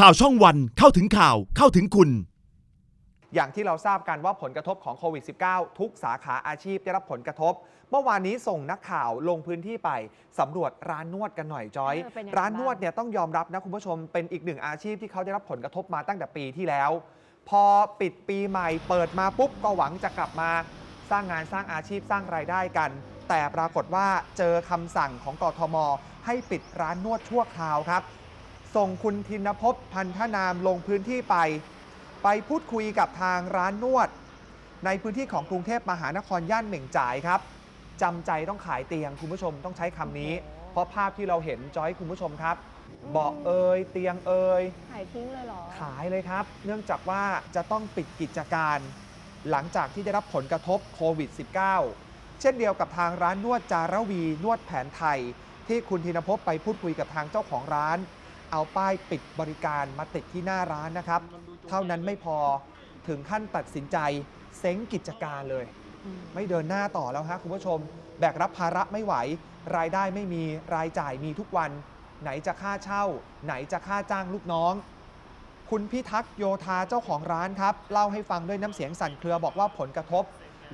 ข่าวช่องวันเข้าถึงข่าวเข้าถึงคุณ อย่างที่เราทราบกันว่าผลกระทบของโควิด -19 ทุกสาขาอาชีพได้รับผลกระทบ เมื่อวานนี้ส่งนักข่าวลงพื้นที่ไปสำรวจร้านนวดกันหน่อยจอย เออเป็นยังไงร้านนวดบ้างเนี่ยต้องยอมรับนะคุณผู้ชมเป็นอีกหนึ่งอาชีพที่เขาได้รับผลกระทบมาตั้งแต่ปีที่แล้ว พอปิดปีใหม่เปิดมาปุ๊บก็หวังจะกลับมาสร้างงานสร้างอาชีพสร้างรายได้กัน แต่ปรากฏว่าเจอคำสั่งของกทม ให้ปิดร้านนวดชั่วคราวครับ ส่งคุณธินภพพันธนามลงพื้นที่ไป ไปพูดคุยกับทางร้านนวด ในพื้นที่ของกรุงเทพมหานครย่านเหม่งจ่ายครับจำใจต้องขายเตียงคุณผู้ชมต้องใช้คำนี้ เพราะภาพที่เราเห็นจอยคุณผู้ชมครับเบาะเอยเตียงเอยขายทิ้งเลยเหรอ ขายเลยครับ เนื่องจากว่าจะต้องปิดกิจการ หลังจากที่ได้รับผลกระทบโควิด -19 เช่นเดียวกับทางร้านนวดจารวีนวดแผนไทย ที่คุณธินภพไปพูดคุยกับทางเจ้าของร้าน เอาป้ายปิดบริการมาติดที่หน้าร้านนะครับ เท่านั้นไม่พอถึงขั้นตัดสินใจเซ้งกิจการเลย ไม่เดินหน้าต่อแล้วฮะคุณผู้ชม แบกรับภาระไม่ไหว รายได้ไม่มีรายจ่ายมีทุกวัน ไหนจะค่าเช่า ไหนจะค่าจ้างลูกน้อง คุณพิทักษ์โยธาเจ้าของร้านครับ เล่าให้ฟังด้วยน้ำเสียงสั่นเครือบอกว่าผลกระทบ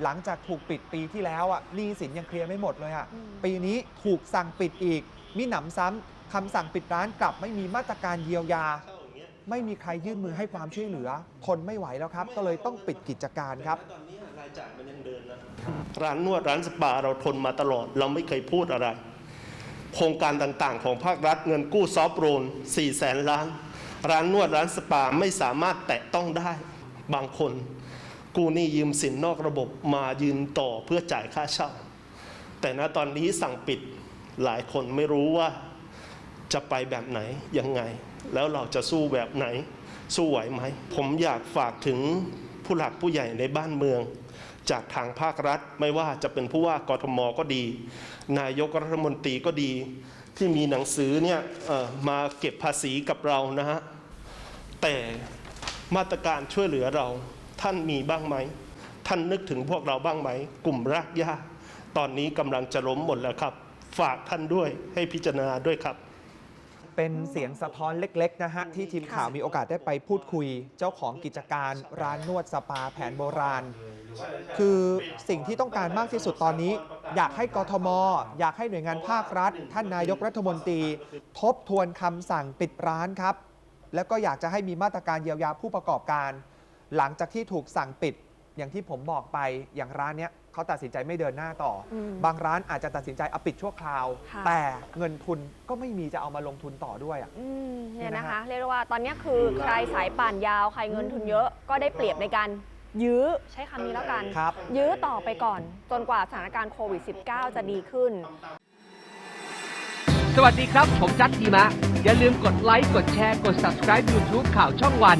หลังจากถูกปิดปีที่แล้วอะหนี้สินยังเคลียร์ไม่หมดเลยอะอืมปีนี้ถูกสั่งปิดอีก มีหนำซ้ำ คำสั่งปิดร้านกลับไม่มีมาตรการเยียวยา ไม่มีใครยื่นมือให้ความช่วยเหลือ ทนไม่ไหวแล้วครับ ก็เลยต้องปิดกิจการครับ ตอนนี้รายจ่ายมันยังเดินนะร้านนวดร้านสปาเราทนมาตลอด เราไม่เคยพูดอะไร โครงการต่างๆ ของภาครัฐเงินกู้ซอฟโลน4แสนล้าน ร้านนวดร้านสปาไม่สามารถแตะต้องได้ บางคนกู้หนี้ยืมสินนอกระบบมายืนต่อเพื่อจ่ายค่าเช่า แต่ณตอนนี้สั่งปิดหลายคนไม่รู้ว่า จะไปแบบไหนยังไง แล้วเราจะสู้แบบไหน สู้ไหวไหม ผมอยากฝากถึงผู้หลักผู้ใหญ่ในบ้านเมือง จากทางภาครัฐไม่ว่าจะเป็นผู้ว่ากทมก็ดี นายกรัฐมนตรีก็ดี ที่มีหนังสือเนี่ยมาเก็บภาษีกับเรานะฮะแต่มาตรการช่วยเหลือเราท่านมีบ้างไหม ท่านนึกถึงพวกเราบ้างไหม กลุ่มรากหญ้าตอนนี้กำลังจะล้มหมดแล้วครับ ฝากท่านด้วยให้พิจารณาด้วยครับ เป็นเสียงสะท้อนเล็กๆนะฮะที่ทีมข่าวมีโอกาสได้ไปพูดคุย เจ้าของกิจการร้านนวดสปาแผนโบราณ คือสิ่งที่ต้องการมากที่สุดตอนนี้ อยากให้กทม อยากให้หน่วยงานภาครัฐ ท่านนายกรัฐมนตรี ทบทวนคำสั่งปิดร้านครับ แล้วก็อยากจะให้มีมาตรการเยียวยาผู้ประกอบการ หลังจากที่ถูกสั่งปิด อย่างที่ผมบอกไปอย่างร้านเนี้ยเขาตัดสินใจไม่เดินหน้าต่ออมบางร้านอาจจะตัดสินใจเอาปิดชั่วคราว ค่ะ แต่เงินทุนก็ไม่มีจะเอามาลงทุนต่อด้วยอะอืมเนี่ยนี่นะนะคะฮะเรียกได้ว่าตอนนี้คือใครสายป่านยาวใครเงินทุนเยอะก็ได้เปรียบในการยื้อใช้คำนี้แล้วกัน ครับ ยื้อต่อไปก่อน จนกว่าสถานการณ์โควิด -19 จะดีขึ้น สวัสดีครับ ผมจัดทีมะ อย่าลืมกดไลค์ กดแชร์ กด subscribe YouTube ข่าวช่องวัน